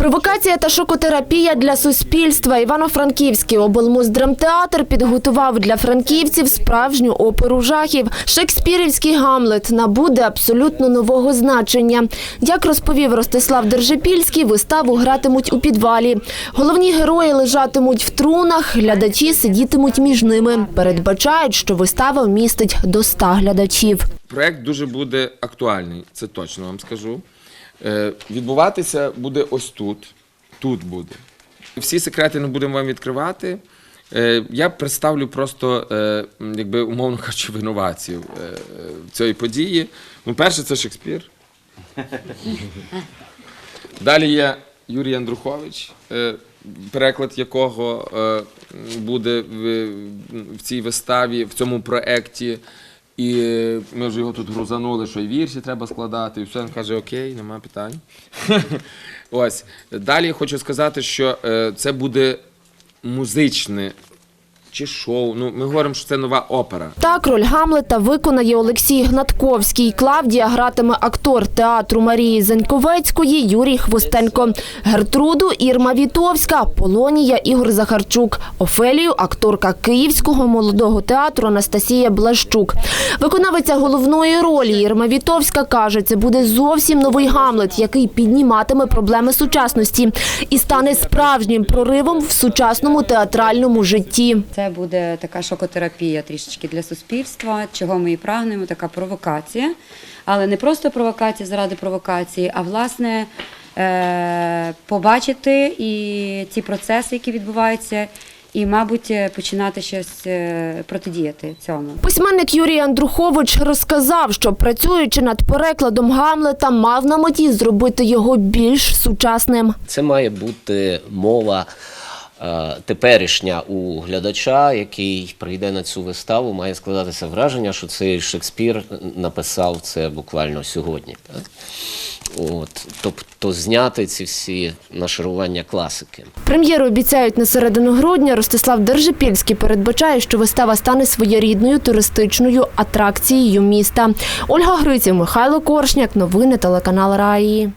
Провокація та шокотерапія для суспільства. Івано-Франківський облмуздрамтеатр підготував для франківців справжню оперу жахів. Шекспірівський Гамлет набуде абсолютно нового значення. Як розповів Ростислав Держипільський, виставу гратимуть у підвалі. Головні герої лежатимуть в трунах, глядачі сидітимуть між ними. Передбачають, що вистава вмістить до 100 глядачів. Проект дуже буде актуальний, це точно вам скажу. Е, відбуватися буде ось тут. Тут буде. Всі секрети не будемо вам відкривати. Е, я представлю просто, е, якби умовно кажучи, винуватців цієї події. Ну, перше, це Шекспір. Далі є Юрій Андрухович, переклад якого буде в цій виставі, в цьому проєкті. І ми вже його тут грузанули, що і вірші треба складати. І все він каже: Окей, нема питань. Ось. Далі хочу сказати, що е, це буде музичне чи шоу. Ну, ми говоримо, що це нова опера. Так, роль Гамлета виконає Олексій Гнатковський. Клавдія гратиме актор театру Марії Зеньковецької Юрій Хвостенко. Гертруду Ірма Вітовська, Полонія Ігор Захарчук. Офелію акторка Київського молодого театру Анастасія Блащук. Виконавиця головної ролі Ірма Вітовська каже, це буде зовсім новий Гамлет, який підніматиме проблеми сучасності і стане справжнім проривом в сучасному театральному житті. Це буде така шокотерапія трішечки для суспільства, чого ми і прагнемо, така провокація. Але не просто провокація заради провокації, а власне е- побачити і ці процеси, які відбуваються, і, мабуть, починати щось е, протидіяти цьому. Письменник Юрій Андрухович розказав, що працюючи над перекладом Гамлета, мав на меті зробити його більш сучасним. Це має бути мова е, теперішня у глядача, який прийде на цю виставу, має складатися враження, що цей Шекспір написав це буквально сьогодні. От, тобто зняти ці всі нашарування класики. Прем'єру обіцяють на середину грудня. Ростислав Держипільський передбачає, що вистава стане своєрідною туристичною атракцією міста. Ольга Гриців, Михайло Коршняк. Новини телеканал Раї.